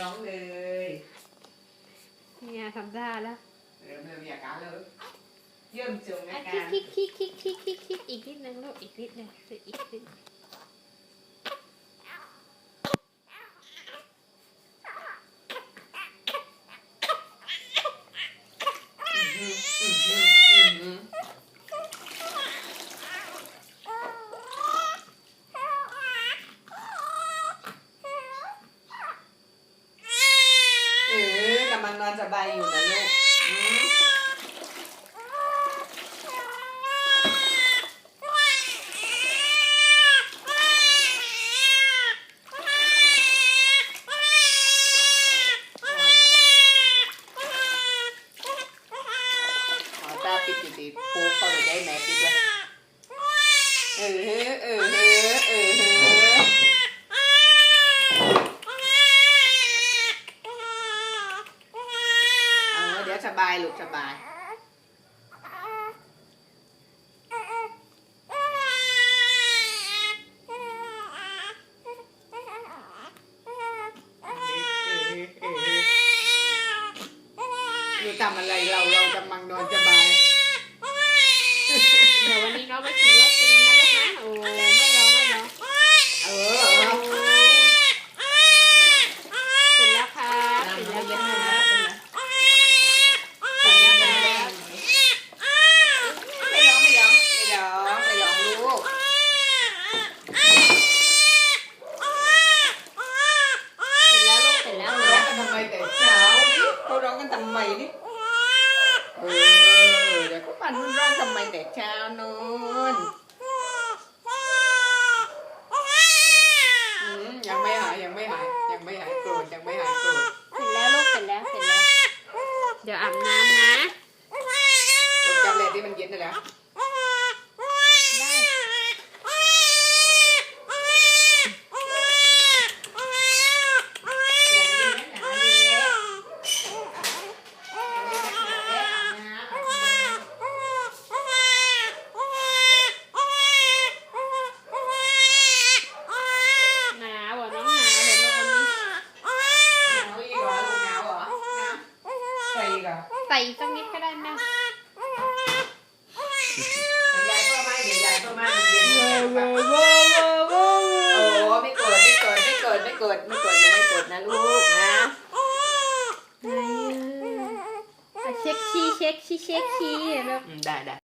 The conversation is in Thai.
ร้องเลยเนี่ยทำได้แล้วเริ่มเริ่มมีอาการเลยเยี่ยมจงอาอะกาคลิรกคลิกคลิกคลิกคลิกคลิกคลิกอีกนิดนึงลูกอีกนิดนึงอีกนิดนึง อืมอืมอืมอืมอืมเออกำลัง นอนสบายอยู่นะลูกอืมขอตาปิดอยู่ดีปูเขาเลยได้แม่ปิดเลยเออเออเออเออเออเอาเดี๋ยวสบายลูกสบายอยู่ทำอะไรเราเรากำลังนอนสบาย เดี๋ยววันนี้น้องมาฉีดวัคซีนนะลูกนะโอ้ไม่ร้องไม่ร้อง เออเออ เสร็จแล้วครับเสร็จแล้วครับเสร็จแล้วครับ ไม่ร้องไม่ร้องไม่ร้องไม่ร้องลูก เสร็จแล้วลูกเสร็จแล้ว เขา เสร็จ ร้อ แล้ ง ว กันทำไมแต่เช้านี่เขาร้องกันทำไมนี่เออเดี๋ยวก็ปั่นมันร้องทำไมแต่เช้านู่นอืมยังไม่หายยังไม่หายยังไม่หายโกรธยังไม่หายโกรธเสร็จแล้วลูกเสร็จแล้วเสร็จแล้ว เดี๋ยวอาบน้ำนะลงจำเลยที่มันเย็นนั่นแหละ ได้ หนาวอะน้องหนาวเดี๋ยวลงวันนี้ หนาวอีกเหรอลูกหนาวเหรอหนาวใส่อีกเหรอ ใส่สักนิดก็ได้แม่ยายเพิ่มให้เดี๋ยวยายเพิ่มให้มันเย็นเย็นไปโว้โอ้ไม่โกรธไม่โกรธไม่โกรธไม่โกรธไม่โกรธหนูไม่โกรธนะลูกนะเช็คชีเช็คชีเช็คชีเห็นไหมอืมได้ได้